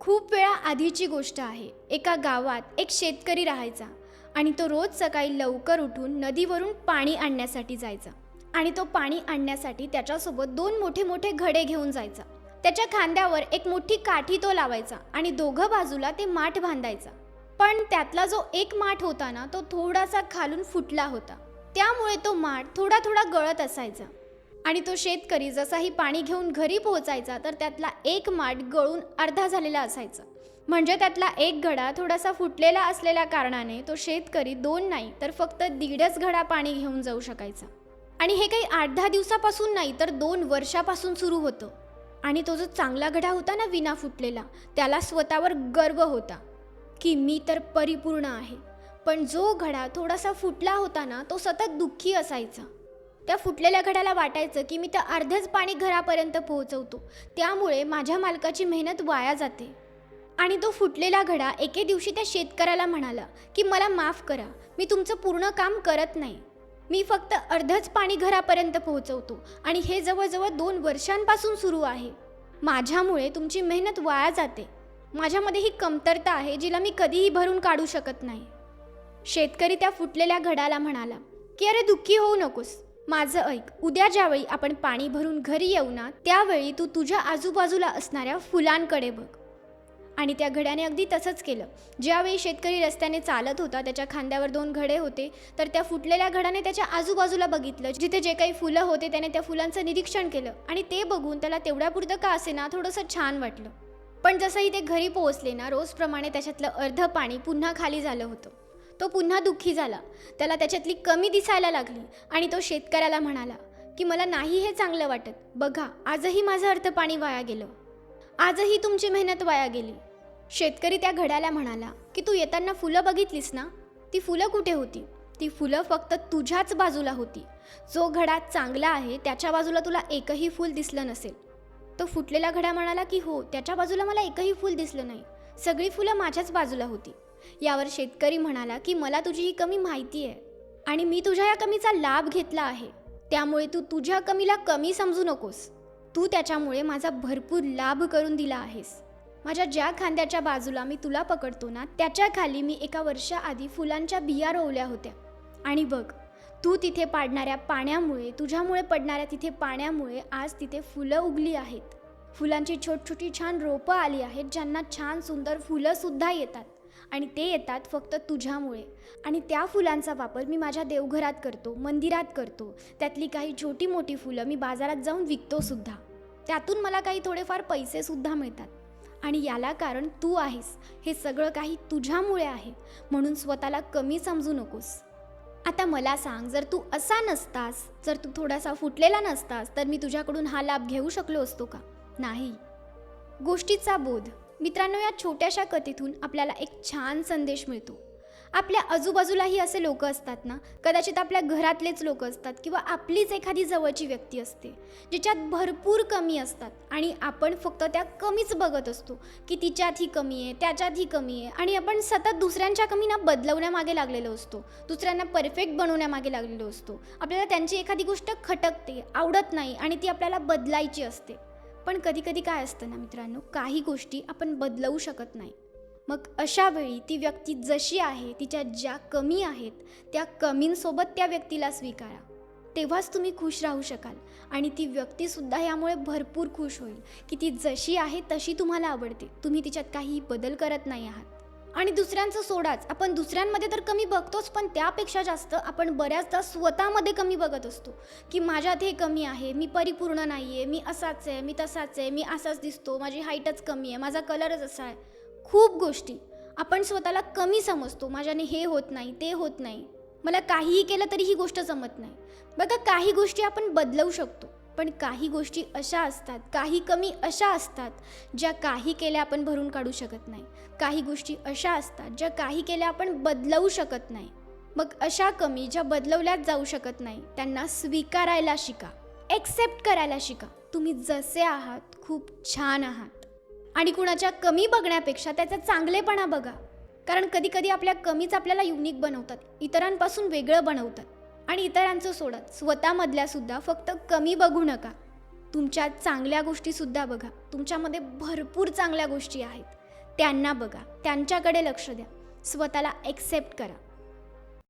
खूप वेळा आधीची गोष्ट आहे. एका गावात एक शेतकरी राहायचा आणि तो रोज सकाळी लवकर उठून नदीवरून पाणी आणण्यासाठी जायचा आणि तो पाणी आणण्यासाठी त्याच्यासोबत दोन मोठे मोठे घडे घेऊन जायचा. त्याच्या खांद्यावर एक मोठी काठी तो लावायचा आणि दोघं बाजूला ते माठ बांधायचा. पण त्यातला जो एक माठ होता ना तो थोडासा खालून फुटला होता. त्यामुळे तो माठ थोडा थोडा गळत असायचा. आणि तो शेतकरी जसाही पाणी घेऊन घरी पोहोचायचा तर त्यातला एक माठ गळून अर्धा झालेला असायचा. म्हणजे त्यातला एक घडा थोडासा फुटलेला असलेल्या कारणाने तो शेतकरी दोन नाही तर फक्त दीडच घडा पाणी घेऊन जाऊ शकायचा. आणि हे काही आठ दहा दिवसापासून नाही तर दोन वर्षापासून सुरू होतं. आणि तो जो चांगला घडा होता ना विना फुटलेला त्याला स्वतःवर गर्व होता की मी तर परिपूर्ण आहे. पण जो घडा थोडासा फुटला होता ना तो सतत दुःखी असायचा. त्या फुटलेल्या घड्याला वाटायचं की मी तर अर्धच पाणी घरापर्यंत पोहोचवतो. त्यामुळे माझ्या मालकाची मेहनत वाया जाते. आणि तो फुटलेला घडा एके दिवशी त्या शेतकऱ्याला म्हणाला की मला माफ करा मी तुमचं पूर्ण काम करत नाही. मी फक्त अर्धच पाणी घरापर्यंत पोहोचवतो आणि हे जवळजवळ दोन वर्षांपासून सुरू आहे. माझ्यामुळे तुमची मेहनत वाया जाते. माझ्यामध्ये ही कमतरता आहे जिला मी कधीही भरून काढू शकत नाही. शेतकरी त्या फुटलेल्या घडाला म्हणाला की अरे दुःखी होऊ नकोस. माझं ऐक उद्या ज्यावेळी आपण पाणी भरून घरी येऊ ना त्यावेळी तू तुझ्या आजूबाजूला असणाऱ्या फुलांकडे बघ. आणि त्या घड्याने अगदी तसंच केलं. ज्यावेळी शेतकरी रस्त्याने चालत होता त्याच्या खांद्यावर दोन घडे होते तर त्या फुटलेल्या घडाने त्याच्या आजूबाजूला बघितलं जिथे जे काही फुलं होते त्याने त्या फुलांचं निरीक्षण केलं. आणि ते बघून त्याला तेवढ्यापुरतं का असे ना थोडंसं छान वाटलं. पण जसंही ते घरी पोहोचले ना रोजप्रमाणे त्याच्यातलं अर्ध पाणी पुन्हा खाली झालं होतं. तो पुन्हा दुःखी झाला. त्याला त्याच्यातली कमी दिसायला लागली आणि तो शेतकऱ्याला म्हणाला की मला नाही हे चांगलं वाटत. बघा आजही माझं अर्थ पाणी वाया गेलं. आजही तुमची मेहनत वाया गेली. शेतकरी त्या घड्याला म्हणाला की तू येताना फुलं बघितलीस ना? ती फुलं कुठे होती? ती फुलं फक्त तुझ्याच बाजूला होती. जो घडा चांगला आहे त्याच्या बाजूला तुला एकही फूल दिसलं नसेल. तो फुटलेला घडा म्हणाला की हो त्याच्या बाजूला मला एकही फूल दिसलं नाही. सगळी फुलं माझ्याच बाजूला होती. यावर शेतकरी म्हणाला की मला तुझी ही कमी माहिती आहे आणि मी तुझ्या या कमीचा लाभ घेतला आहे. त्यामुळे तू तुझ्या कमीला कमी समजू नकोस. तू त्याच्यामुळे माझा भरपूर लाभ करून दिला आहेस. माझ्या ज्या खांद्याच्या बाजूला मी तुला पकडतो ना त्याच्याखाली मी एका वर्षाआधी फुलांच्या बिया रोवल्या होत्या. आणि बघ तू तिथे पाडणाऱ्या पाण्यामुळे तुझ्यामुळे पडणाऱ्या तिथे पाण्यामुळे आज तिथे फुलं उगली आहेत. फुलांची छोट छोटी छान रोपं आली आहेत ज्यांना छान सुंदर फुलंसुद्धा येतात. आणि ते येतात फक्त तुझ्यामुळे. आणि त्या फुलांचा वापर मी माझ्या देवघरात करतो मंदिरात करतो. त्यातली काही छोटी मोठी फुलं मी बाजारात जाऊन विकतोसुद्धा त्यातून मला काही थोडेफार पैसेसुद्धा मिळतात. आणि याला कारण तू आहेस. हे सगळं काही तुझ्यामुळे आहे. म्हणून स्वतःला कमी समजू नकोस. आता मला सांग जर तू असा नसतास जर तू थोडासा फुटलेला नसतास तर मी तुझ्याकडून हा लाभ घेऊ शकलो असतो का? नाही. गोष्टीचा बोध. मित्रांनो या छोट्याशा कथेतून आपल्याला एक छान संदेश मिळतो. आपल्या आजूबाजूलाही असे लोक असतात ना कदाचित आपल्या घरातलेच लोक असतात किंवा आपलीच एखादी जवळची व्यक्ती असते ज्याच्यात भरपूर कमी असतात आणि आपण फक्त त्या कमीच बघत असतो की तिच्यात ही कमी आहे त्याच्यात ही कमी आहे आणि आपण सतत दुसऱ्यांच्या कमीना बदलवण्यामागे लागलेलो असतो दुसऱ्यांना परफेक्ट बनवण्यामागे लागलेलो असतो. आपल्याला त्यांची एखादी गोष्ट खटकते आवडत नाही आणि ती आपल्याला बदलायची असते. पण कधी कधी काय असतं ना मित्रांनो काही गोष्टी आपण बदलवू शकत नाही. मग अशा वेळी ती व्यक्ती जशी आहे तिच्या ज्या कमी आहेत त्या कमींसोबत त्या व्यक्तीला स्वीकारा. तेव्हाच तुम्ही खुश राहू शकाल आणि ती व्यक्तीसुद्धा यामुळे भरपूर खुश होईल की ती जशी आहे तशी तुम्हाला आवडते. तुम्ही तिच्यात काही बदल करत नाही आहात. आणि दुसऱ्यांचं सोडाच. आपण दुसऱ्यांमध्ये तर कमी बघतोच पण त्यापेक्षा जास्त आपण बऱ्याचदा स्वतःमध्ये कमी बघत असतो. की माझ्यात हे कमी आहे मी परिपूर्ण नाही आहे मी असाच आहे मी तसाच आहे मी असाच दिसतो माझी हाईटच कमी आहे माझा कलरच असा आहे. खूप गोष्टी आपण स्वतःला कमी समजतो. माझ्याने हे होत नाही ते होत नाही. मला काहीही केलं तरी ही गोष्ट जमत नाही. बघा काही गोष्टी आपण बदलवू शकतो. पण काही गोष्टी अशा असतात काही कमी अशा असतात ज्या काही केल्या आपण भरून काढू शकत नाही. काही गोष्टी अशा असतात ज्या काही केल्या आपण बदलवू शकत नाही. मग अशा कमी ज्या बदलवल्याच जाऊ शकत नाही त्यांना स्वीकारायला शिका. एक्सेप्ट करायला शिका. तुम्ही जसे आहात खूप छान आहात. आणि कुणाच्या कमी बघण्यापेक्षा त्याचा चांगलेपणा बघा. कारण कधीकधी आपल्या कमीच आपल्याला युनिक बनवतात. इतरांपासून वेगळं बनवतात. आणि इतरांचं सोडत स्वतःमधल्यासुद्धा फक्त कमी बघू नका. तुमच्या चांगल्या गोष्टीसुद्धा बघा. तुमच्यामध्ये भरपूर चांगल्या गोष्टी आहेत. त्यांना बघा. त्यांच्याकडे लक्ष द्या. स्वतःला ॲक्सेप्ट करा.